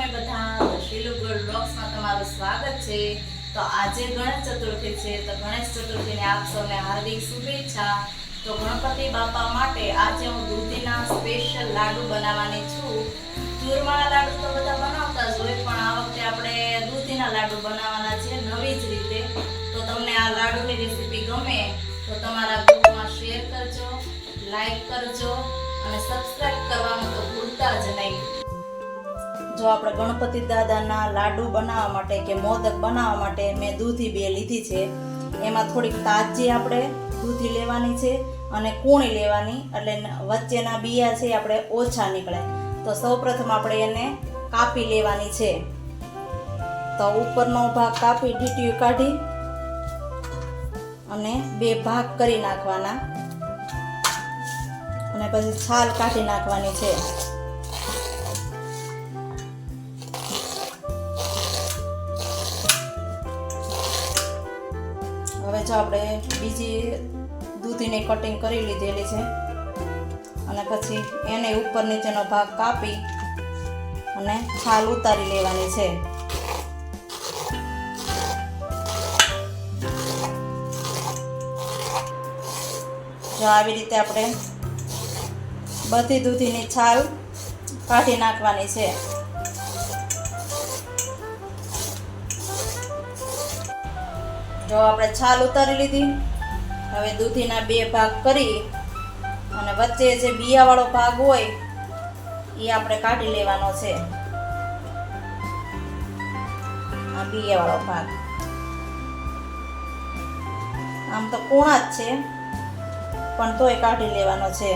તમે બધા શીલુ ગોલ્ડ બ્લોગ્સમાં તમારું સ્વાગત છે. તો આજે ગણેશ ચતુર્થી છે. તો ગણેશ ચતુર્થીની આપ સૌને હાર્દિક શુભેચ્છા. તો ગણપતિ બાપા માટે આજે હું દૂધીના સ્પેશિયલ લાડુ બનાવવાની છું. ચૂરમાના લાડુ તો બધા બનાવતા જ હોય, પણ આ વખતે આપણે દૂધીના લાડુ બનાવવાના છે નવી જ રીતે. તો તમને આ લાડુની રેસીપી ગમે તો તમારા ગ્રુપમાં શેર કરજો, લાઈક કરજો અને સબસ્ક્રાઇબ કરવાનું તો ભૂલતા જ નહીં. જો આપણે ગણપતિ દાદાના લાડુ બનાવવા માટે કે મોદક બનાવવા માટે મેં દૂધી બે લીધી છે. એમાં થોડીક તાજી આપણે દૂધી લેવાની છે અને કૂણી લેવાની. એટલે વચ્ચેના બિયા છે આપણે ઓછા નીકળે. તો સૌપ્રથમ આપણે એને કાપી લેવાની છે. તો ઉપરનો ભાગ કાપી ડીટીયું કાઢી અને બે ભાગ કરી નાખવાના. અને પછી છાલ કાઢી નાખવાની છે. જો આપણે બીજી દૂધીની કટિંગ કરી લીધેલી છે. અને પછી એને ઉપર નીચેનો ભાગ કાપી અને છાલ ઉતારી લેવાની છે. જો આવી રીતે આપણે બધી દૂધીની છાલ કાઢી નાખવાની છે. જો આપણે છાલ ઉતારી લીધી. હવે દૂધીના બે ભાગ કરી અને વચ્ચે જે બિયાવાળો ભાગ હોય એ આપણે કાઢી લેવાનો છે. આ બિયાવાળો ભાગ. આમ તો કૂણા જ છે, પણ તોય કાઢી લેવાનો છે.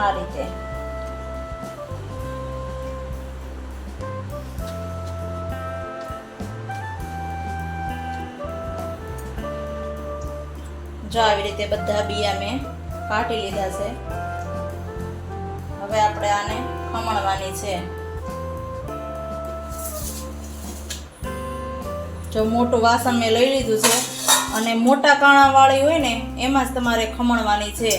આ રીતે. જો આવી રીતે બધા બિયા મેં કાઢી લીધા છે. હવે આપણે આને ખમણવાની છે. જો મોટું વાસણ મેં લઈ લીધું છે અને મોટા કાણાવાળી હોય ને, એમાં જ તમારે ખમણવાની છે.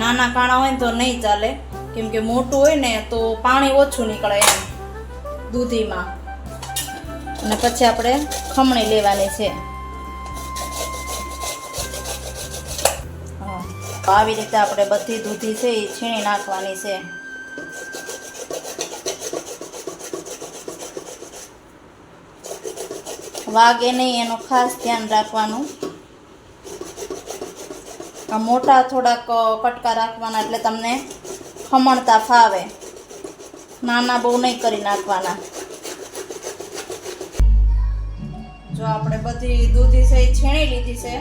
નાના કાણા હોય ને તો નહીં ચાલે, કેમ કે મોટું હોય ને તો પાણી ઓછું નીકળે એમ દૂધીમાં. અને પછી આપણે ખમણી લેવાની છે હા. તો આવી રીતે આપણે બધી દૂધી છે એ છીણી નાખવાની છે. વાગે નહીં, એનું ખાસ ધ્યાન રાખવાનું. મોટા થોડાક કટકા રાખવાના એટલે તમને ખમણતા ફાવે. નાના બહુ નહીં કરી નાખવાના. જો આપણે બધી દૂધી છે એ છીણી લીધી છે.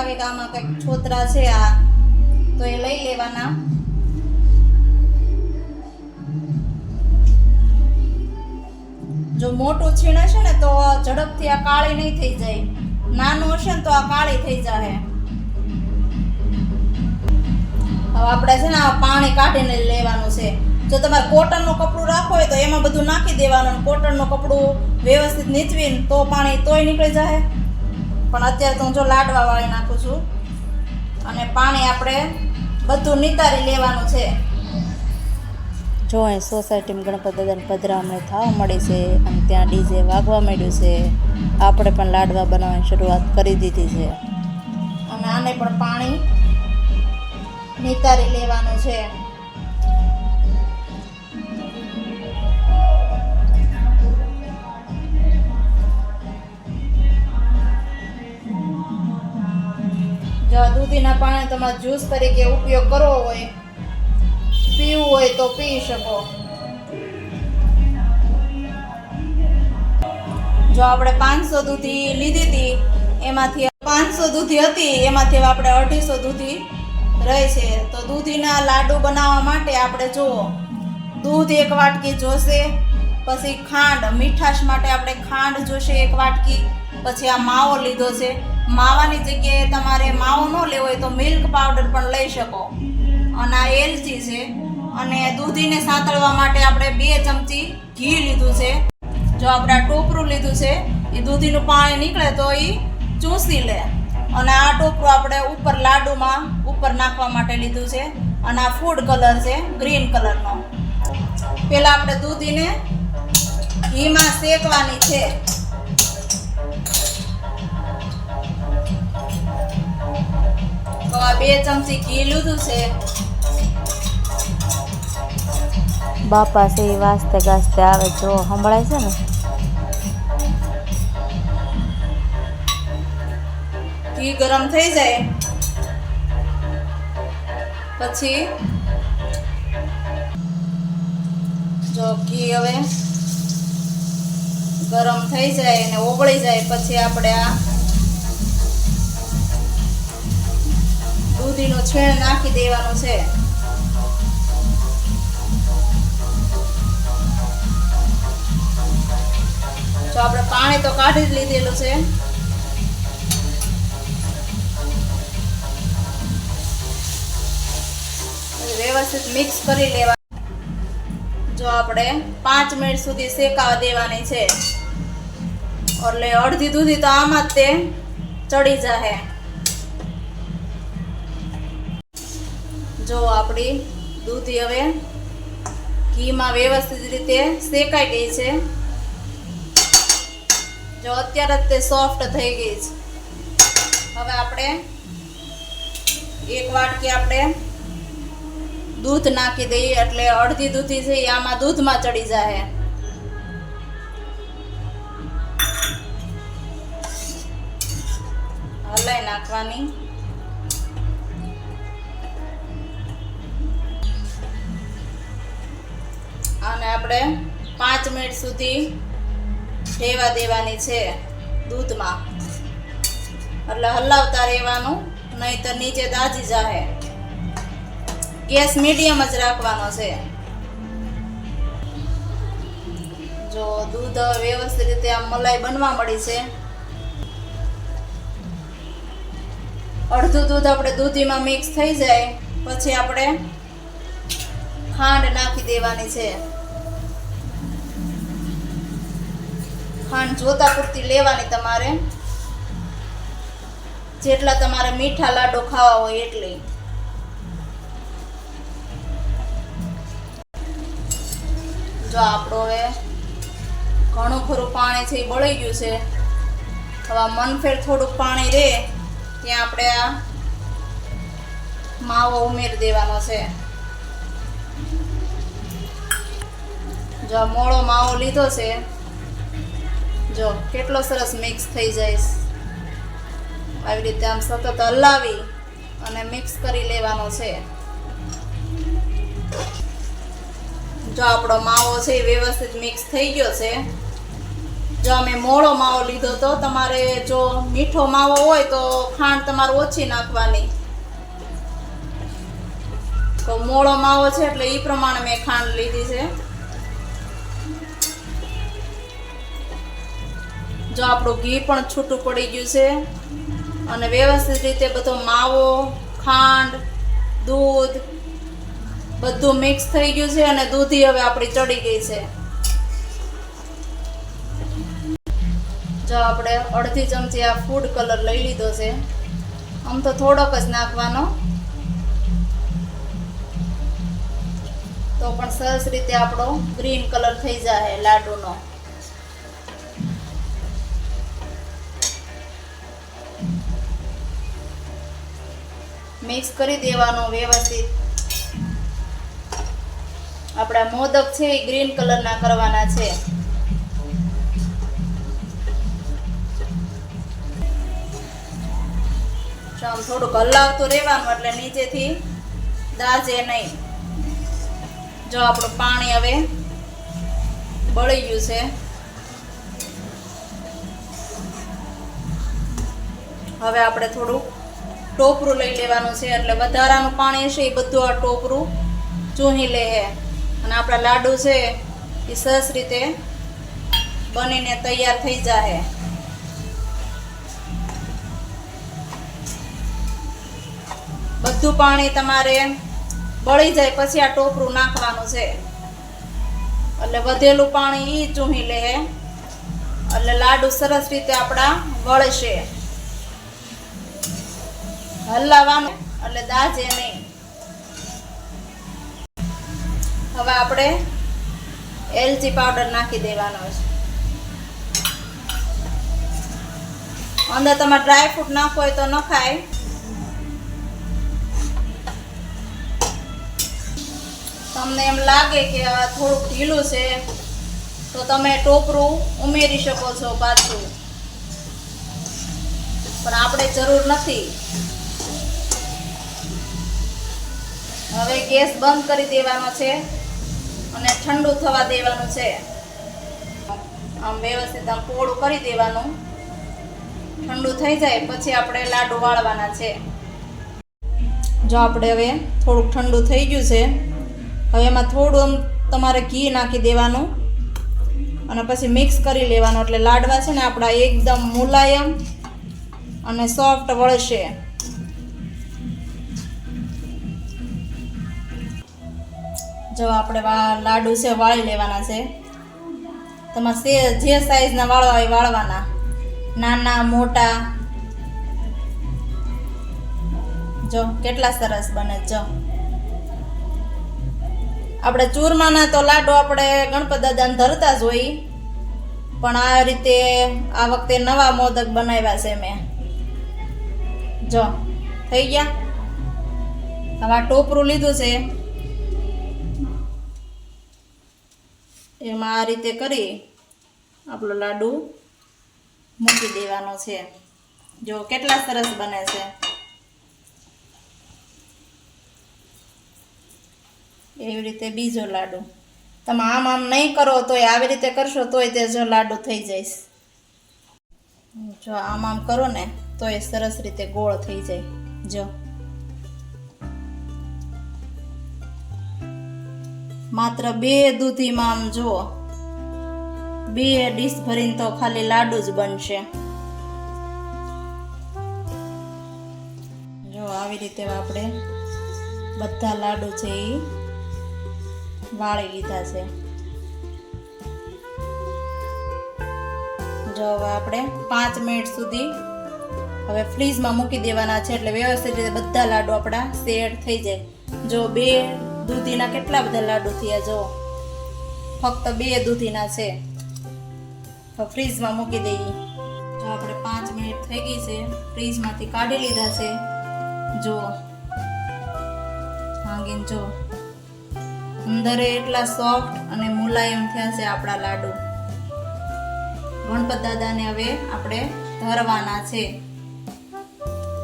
એમ કે આમાં કંઈક છોતરા છે આ, તો એ લઈ લેવાના. જો મોટું છીણ હશે ને તો ઝડપથી આ કાળી નહીં થઈ જાય. નાનું હશે ને તો આ કાળી થઈ જાય હવે આપણે છે ને આ પાણી કાઢીને લેવાનું છે. જો તમારે કોટનનું કપડું રાખો હોય તો એમાં બધું નાખી દેવાનું કોટનનું કપડું વ્યવસ્થિત નીચવીને તો પાણી તોય નીકળી જાય પણ અત્યારે તો હું જો લાડવા વાળી નાખું છું. અને પાણી આપણે બધું નિતારી લેવાનું છે. જો અહીં સોસાયટીમાં ગણપત દાદાની પધરામણી થવા મળી છે અને ત્યાં ડીજે વાગવા માંડ્યું છે. આપણે પણ લાડવા બનાવવાની શરૂઆત કરી દીધી છે. અને આને પણ પાણી નિતારી લેવાનું છે. દૂધીના પાણી તમારે જ્યુસ તરીકે ઉપયોગ કરવો હોય, પીવું હોય તો પી શકો. જો આપણે પાંચસો દૂધી લીધી હતી, એમાંથી પાંચસો દૂધી હતી, એમાંથી આપણે અઢીસો દૂધી રહે છે. તો દૂધીના લાડુ બનાવવા માટે આપણે જુઓ, દૂધ એક વાટકી જોશે, પછી ખાંડ, મીઠાશ માટે આપણે ખાંડ જોશે એક વાટકી. પછી આ માવો લીધો છે. માવાની જગ્યાએ તમારે માવો ન લેવો હોય તો મિલ્ક પાવડર પણ લઈ શકો. અને આ એલચી છે. અને દૂધીને સાતળવા માટે આપણે બે ચમચી ઘી લીધું છે. જો આપણે આ ટોપરું લીધું છે, એ દૂધીનું પાણી નીકળે તો એ ચૂસી લે. અને આ ટોપરું આપણે ઉપર લાડુમાં ઉપર નાખવા માટે લીધું છે. અને આ ફૂડ કલર છે ગ્રીન કલરનો પહેલાં આપણે દૂધીને ઘીમાં શેકવાની છે. તો આ બે ચમચી ઘી લીધું છે. બાપા છે એ વાસ્તે ગાસ્તે આવે જો સંભળાય છે ને? ઘી ગરમ થઈ જાય. પછી જો ઘી હવે ગરમ થઈ જાય અને ઓગળી જાય. પછી આપણે આ દૂધીનું છેણ નાખી દેવાનું છે. જો આપણે પાણી તો કાઢી જ લીધેલું છે. વ્યવસ્થિત મિક્સ કરી લેવા જો આપણે પાંચ મિનિટ સુધી શેકાવા દેવાની છે. એટલે અડધી દૂધી તો આમાં જ તે ચડી જાહે. જો આપણી દૂધી હવે ઘીમાં વ્યવસ્થિત રીતે શેકાઈ ગઈ છે. જો અત્યારે જ તે સોફ્ટ થઈ ગઈ છે. હવે આપણે એક વાટકી આપણે દૂધ નાખી દઈએ એટલે અડધી દૂધી છે આમાં દૂધમાં ચડી જાય હલાઈ નાખવાની. આપણે પાંચ મિનિટ સુધી રહેવા દેવાની છે દૂધમાં. એટલે હલાવતા રહેવાનું, નહીતર નીચે દાજી જાહે. ગેસ મીડિયમ જ રાખવાનો છે. જો દૂધ વ્યવસ્થિત રીતે આમ મલાઈ બનવા મળી છે. અડધું દૂધ આપણે દૂધીમાં મિક્સ થઈ જાય, પછી આપણે ખાંડ નાખી દેવાની છે. ખાંડ જોતા પૂરતી લેવાની તમારે. જેટલા તમારે મીઠા લાડુ ખાવા હોય એટલી. જો આપણો હવે ઘણું ખરું પાણી છે એ બળી ગયું છે. હવે મનફેર થોડુંક પાણી રહે ત્યાં આપણે આ માવો ઉમેરી દેવાનો છે. જો મોળો માવો લીધો છે જો, કેટલો સરસ મિક્સ થઈ જાય. આવી રીતે આમ સતત હલાવી અને મિક્સ કરી લેવાનો છે. જો, આપણો માવો છે એ વ્યવસ્થિત મિક્સ થઈ ગયો છે. જો, અમે મોળો માવો લીધો તો તમારે જો મીઠો માવો હોય તો ખાંડ તમારે ઓછી નાખવાની. તો મોળો માવો છે એટલે એ પ્રમાણે મેં ખાંડ લીધી છે. જો આપણું ઘી પણ છૂટું પડી ગયું છે અને વ્યવસ્થિત રીતે બધો માવો, ખાંડ, દૂધ બધું મિક્સ થઈ ગયું છે અને દૂધી હવે આપણી ચડી ગઈ છે. જો આપણે અડધી ચમચી આ ફૂડ કલર લઈ લીધો છે. આમ તો થોડોક જ નાખવાનો. તો પણ સરસ રીતે આપણો ગ્રીન કલર થઈ જાય લાડુનો. મિક્સ કરી દેવાનો વ્યવસ્થિત. આપણા મોદક છે એ ગ્રીન કલરના કરવાના છે. આમ થોડુંક હલાવતું રહેવાનું એટલે નીચેથી દાજે નહીં. જો આપણું પાણી હવે બળી ગયું છે. હવે આપણે થોડું ટોપરું લઈ લેવાનું છે, એટલે વધારાનું પાણી હશે, એ બધું આ ટોપરું ચૂહી લે છે અને આપણા લાડુ છે, એ સરસ રીતે બનીને તૈયાર થઈ જાય બધું પાણી તમારે બળી જાય પછી આ ટોપરું નાખવાનું છે. એટલે વધેલું પાણી એ ચૂહી લે એટલે લાડુ સરસ રીતે આપણા વળશે. હલાવવાનું. એટલે દાજે નહીં. હવે આપણે એલચી પાવડર નાખી દેવાનો છે. અંદર તમે ડ્રાય ફ્રૂટ નાખો હોય તો નખાય તમને એમ લાગે કે આ થોડુંક ઢીલું છે, તો તમે ટોપરું ઉમેરી શકો છો પાછું. પણ આપણે જરૂર નથી. હવે ગેસ બંધ કરી દેવાનો છે અને ઠંડુ થવા દેવાનું છે. આમ વ્યવસ્થિત આમ પોળું કરી દેવાનું. ઠંડુ થઈ જાય પછી આપણે લાડુ વાળવાના છે. જો આપણે હવે થોડુંક ઠંડુ થઈ ગયું છે, હવે એમાં થોડું આમ તમારે ઘી નાખી દેવાનું અને પછી મિક્સ કરી લેવાનું. એટલે લાડવા છે ને આપણા એકદમ મુલાયમ અને સોફ્ટ વળશે. જો આપણે લાડુ છે, વાળી લેવાના છે. તમારે જે સાઈઝના વાળવા હોય વાળવાના. નાના, મોટા. જો, કેટલા સરસ બને જો. આપણે ચૂરમાના તો લાડુ આપણે ગણપત દાદાને ધરતા જ હોય. પણ આ રીતે આ વખતે નવા મોદક બનાવ્યા છે મેં. જો, થઈ ગયા? હવે ટોપરું લીધું છે. એમાં આ રીતે કરી આપણો લાડુ મૂકી દેવાનો છે. જો કેટલા સરસ બને છે. એવી રીતે બીજો લાડુ. તમે આમ આમ નહીં કરો તોય, આવી રીતે કરશો તોય તે જો લાડુ થઈ જઈશ. જો આમ આમ કરો ને તોય સરસ રીતે ગોળ થઈ જાય. જો. માત્ર બે દૂધીમાં આમ જુઓ. બે ડીશ ભરીને તો ખાલી લાડુ જ બનશે. જો આવી રીતે આપણે બધા લાડુ છે એ વાળી લીધા છે. જો હવે આપણે પાંચ મિનિટ સુધી હવે ફ્રીજમાં મૂકી દેવાના છે એટલે વ્યવસ્થિત રીતે બધા લાડુ આપણા સેટ થઈ જાય. જો બે દૂધીના કેટલા બધા લાડુ થયા જો ફક્ત બે દૂધીના છે. તો ફ્રીજમાં મૂકી દઈએ જો આપણે પાંચ મિનિટ થઈ ગઈ છે, ફ્રીજમાંથી કાઢી લીધા છે. જો માંગીને જો અંદરે એટલા સોફ્ટ અને મુલાયમ થયા છે આપણા લાડુ. ગણપત દાદાને હવે આપણે ધરવાના છે.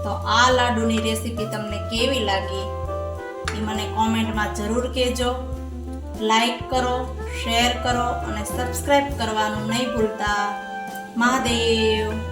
તો આ લાડુની રેસીપી તમને કેવી લાગી? એ મને કોમેન્ટમાં જરૂર કહેજો. લાઈક કરો શેર કરો અને સબસ્ક્રાઈબ કરવાનું નહીં ભૂલતા. મહાદેવ!